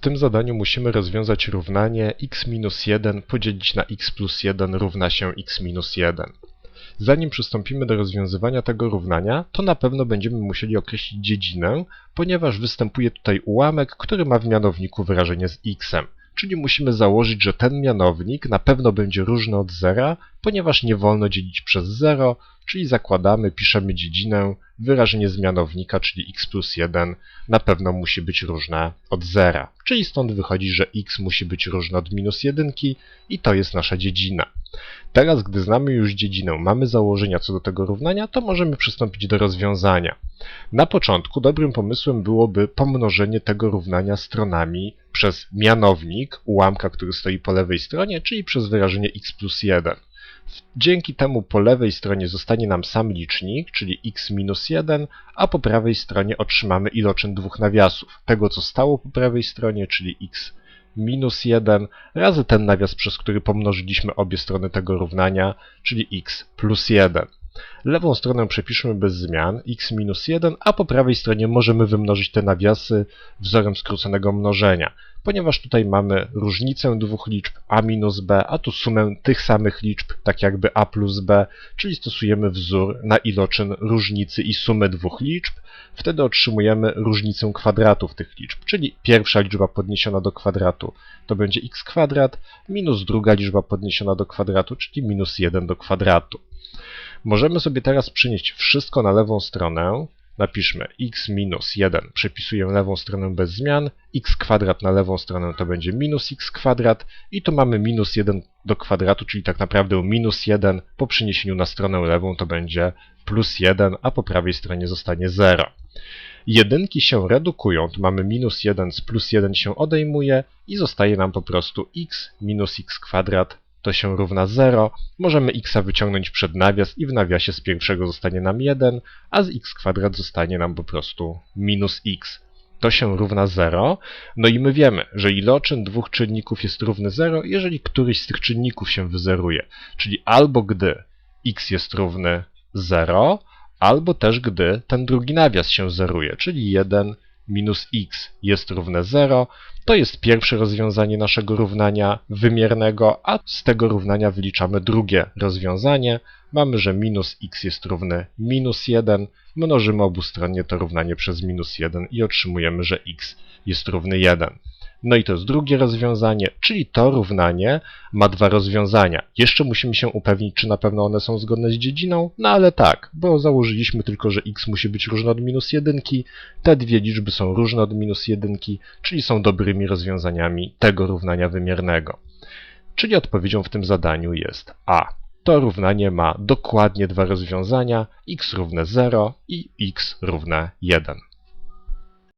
tym zadaniu musimy rozwiązać równanie x minus 1 podzielić na x plus 1 równa się x minus 1. Zanim przystąpimy do rozwiązywania tego równania, to na pewno będziemy musieli określić dziedzinę, ponieważ występuje tutaj ułamek, który ma w mianowniku wyrażenie z xem. Czyli musimy założyć, że ten mianownik na pewno będzie różny od zera, ponieważ nie wolno dzielić przez 0, czyli zakładamy, piszemy dziedzinę, wyrażenie z mianownika, czyli x plus 1 na pewno musi być różne od zera. Czyli stąd wychodzi, że x musi być różne od minus 1 i to jest nasza dziedzina. Teraz, gdy znamy już dziedzinę, mamy założenia co do tego równania, to możemy przystąpić do rozwiązania. Na początku dobrym pomysłem byłoby pomnożenie tego równania stronami przez mianownik ułamka, który stoi po lewej stronie, czyli przez wyrażenie x plus 1. Dzięki temu po lewej stronie zostanie nam sam licznik, czyli x minus 1, a po prawej stronie otrzymamy iloczyn dwóch nawiasów. Tego, co stało po prawej stronie, czyli x minus 1 razy ten nawias, przez który pomnożyliśmy obie strony tego równania, czyli x plus 1. Lewą stronę przepiszmy bez zmian, x minus 1, a po prawej stronie możemy wymnożyć te nawiasy wzorem skróconego mnożenia, ponieważ tutaj mamy różnicę dwóch liczb a minus b, a tu sumę tych samych liczb, tak jakby a plus b, czyli stosujemy wzór na iloczyn różnicy i sumy dwóch liczb, wtedy otrzymujemy różnicę kwadratów tych liczb, czyli pierwsza liczba podniesiona do kwadratu to będzie x kwadrat, minus druga liczba podniesiona do kwadratu, czyli minus 1 do kwadratu. Możemy sobie teraz przynieść wszystko na lewą stronę. Napiszmy x minus 1, przepisuję lewą stronę bez zmian, x kwadrat na lewą stronę to będzie minus x kwadrat i tu mamy minus 1 do kwadratu, czyli tak naprawdę minus 1 po przeniesieniu na stronę lewą to będzie plus 1, a po prawej stronie zostanie 0. Jedynki się redukują, tu mamy minus 1 z plus 1 się odejmuje i zostaje nam po prostu x minus x kwadrat to się równa 0. Możemy x wyciągnąć przed nawias i w nawiasie z pierwszego zostanie nam 1, a z x kwadrat zostanie nam po prostu minus x. To się równa 0. No i my wiemy, że iloczyn dwóch czynników jest równy 0, jeżeli któryś z tych czynników się wyzeruje. Czyli albo gdy x jest równy 0, albo też gdy ten drugi nawias się zeruje, czyli 1 minus x jest równe 0. To jest pierwsze rozwiązanie naszego równania wymiernego, a z tego równania wyliczamy drugie rozwiązanie. Mamy, że minus x jest równe minus 1. Mnożymy obustronnie to równanie przez minus 1 i otrzymujemy, że x jest równy 1. No i to jest drugie rozwiązanie, czyli to równanie ma dwa rozwiązania. Jeszcze musimy się upewnić, czy na pewno one są zgodne z dziedziną, no ale tak, bo założyliśmy tylko, że x musi być różne od minus jedynki, te dwie liczby są różne od minus jedynki, czyli są dobrymi rozwiązaniami tego równania wymiernego. Czyli odpowiedzią w tym zadaniu jest A. To równanie ma dokładnie dwa rozwiązania, x równe 0 i x równe 1.